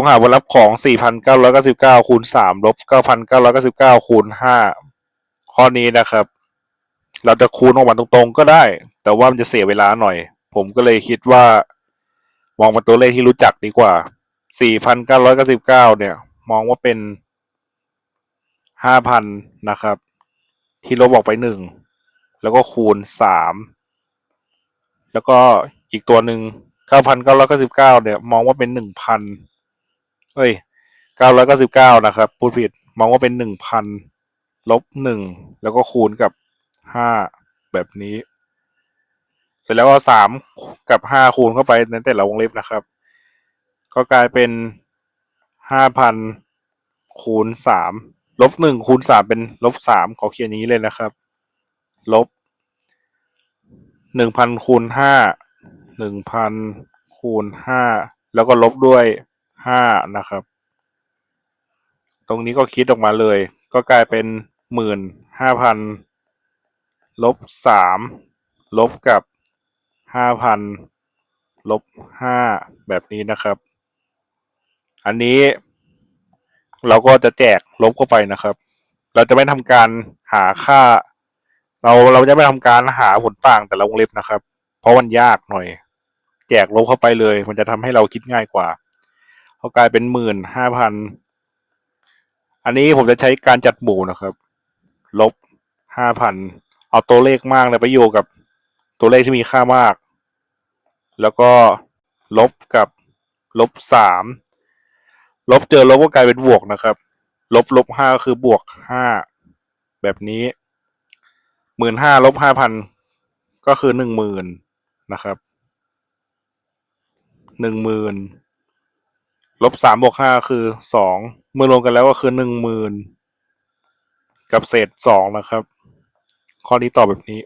งหาผลลัพธ์ของสี่พันเก้าร้อยเก้าสิบเก้าคูณสามลบเก้าพันเก้าร้อยเก้าสิบเก้าคูณห้าข้อนี้นะครับ เราจะคูณออกมาตรงๆก็ได้ แต่ว่ามันจะเสียเวลาหน่อย ผมก็เลยคิดว่า มองเป็นตัวเลขที่รู้จักดีกว่า 4,999 เนี่ย มองว่าเป็น 5,000 นะครับ ที่ลบออกไปหนึ่งแล้วก็คูณ 3 แล้วก็อีกตัวหนึ่ง9,999 เนี่ย มองว่าเป็น 1,000 เอ้ย999นะครับพูดผิดมองว่าเป็น1,000ลบ1แล้วก็คูณกับ5แบบนี้ เสร็จแล้วก็สามกับห้าคูณเข้าไปในแต่ละวงเล็บนะครับ ก็กลายเป็นห้าพันคูณสามลบหนึ่งคูณสามเป็นลบสามขอเขียนอย่างนี้เลยนะครับ ลบหนึ่งพันคูณห้าหนึ่งพันคูณห้าแล้วก็ลบด้วย ห้านะครับ ตรงนี้ก็คิดออกมาเลย ก็กลายเป็นหมื่นห้าพันลบสามลบกับห้าพันลบห้าแบบนี้นะครับ อันนี้เราก็จะแจกลบเข้าไปนะครับ เราจะไม่ทำการหาค่า เราเราจะไม่ทำการหาผลต่างแต่ละวงเล็บนะครับ เพราะมันยากหน่อย แจกลบเข้าไปเลย มันจะทำให้เราคิดง่ายกว่า เขากลายเป็นหมื่นห้าพันอันนี้ผมจะใช้การจัดหมู่นะครับ ลบห้าพันเอาตัวเลขมากเลยไปโยกับตัวเลขที่มีค่ามาก แล้วก็ลบกับลบสามลบเจอลบก็กลายเป็นบวกนะครับ ลบลบห้าก็คือบวกห้าแบบนี้หมื่นห้าลบห้าพันก็คือหนึ่งหมื่นนะครับหนึ่งหมื่น ลบสามบวกห้าคือสองเมื่อรวมกันแล้วก็คือหนึ่งหมื่นกับเศษสองนะครับ ข้อนี้ตอบแบบนี้